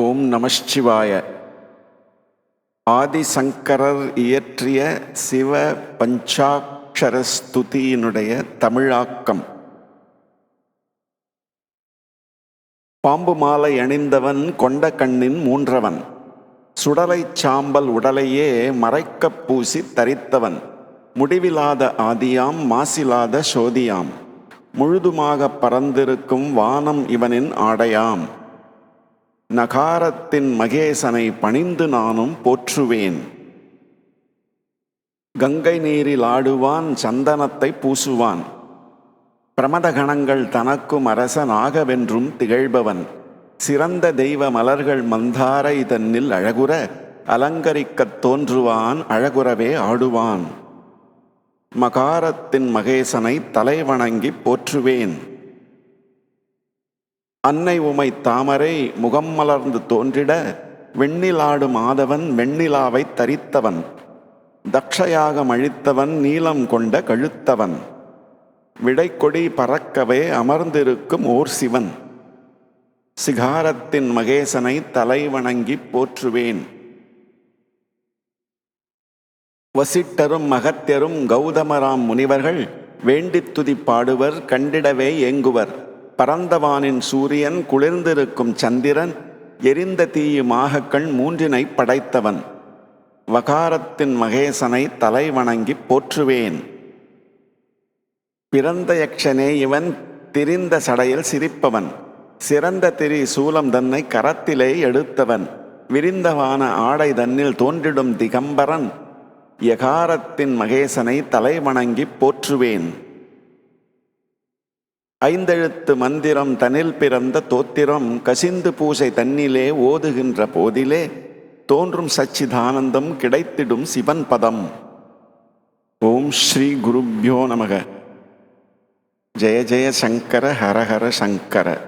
ஓம் நமசிவாய ஆதிசங்கரர் இயற்றிய சிவ பஞ்சாட்சர ஸ்துதியினுடைய தமிழாக்கம். பாம்பு மாலை அணிந்தவன் கொண்ட கண்ணின் மூன்றவன். சுடலைச் சாம்பல் உடலையே மறைக்கப் பூசி தரித்தவன். முடிவிலாத ஆதியாம் மாசிலாத சோதியாம். முழுதுமாக பறந்திருக்கும் வானம் இவனின் ஆடையாம். நகாரத்தின் மகேசனை பணிந்து நானும் போற்றுவேன். கங்கை நீரில் ஆடுவான் சந்தனத்தை பூசுவான். பிரமதகணங்கள் தனக்கும் அரசனாகவென்றும் திகழ்பவன். சிறந்த தெய்வ மலர்கள் மந்தாரை தன்னில் அழகுற அலங்கரிக்கத் தோன்றுவான் அழகுறவே ஆடுவான். மகாரத்தின் மகேசனை தலைவணங்கி போற்றுவேன். அன்னை உமை தாமரை முகம் மலர்ந்து தோன்றிட வெண்ணிலாடு மாதவன் வெண்ணிலாவை தரித்தவன். தக்ஷயாக அழித்தவன் நீலம் கொண்ட கழுத்தவன். விடைக்கொடி பறக்கவே அமர்ந்திருக்கும் ஓர் சிவன். சிகாரத்தின் மகேசனை தலைவணங்கி போற்றுவேன். வசிட்டரும் மகத்தியரும் கௌதமராம் முனிவர்கள் வேண்டித் துதி பாடுவர் கண்டிடவே ஏங்குவர். பரந்தவானின் சூரியன் குளிர்ந்திருக்கும் சந்திரன் எரிந்த தீயுமாகக்கண் மூன்றினை படைத்தவன். வகாரத்தின் மகேசனை தலை வணங்கி போற்றுவேன். பிறந்த யக்ஷனே இவன் திரிந்த சடையில் சிரிப்பவன். சிறந்த திரி சூலம் தன்னை கரத்திலே எடுத்தவன். விரிந்தவான ஆடை தன்னில் தோன்றிடும் திகம்பரன். யகாரத்தின் மகேசனை தலை வணங்கி போற்றுவேன். ஐந்தெழுத்து மந்திரம் தனில் பிறந்த தோத்திரம் கசிந்து பூசை தன்னிலே ஓதுகின்ற போதிலே தோன்றும் சச்சிதானந்தம் கிடைத்திடும் சிவன் பதம். ஓம் ஸ்ரீ குருப்யோ நமக. ஜெய ஜெய சங்கர ஹரஹர சங்கர.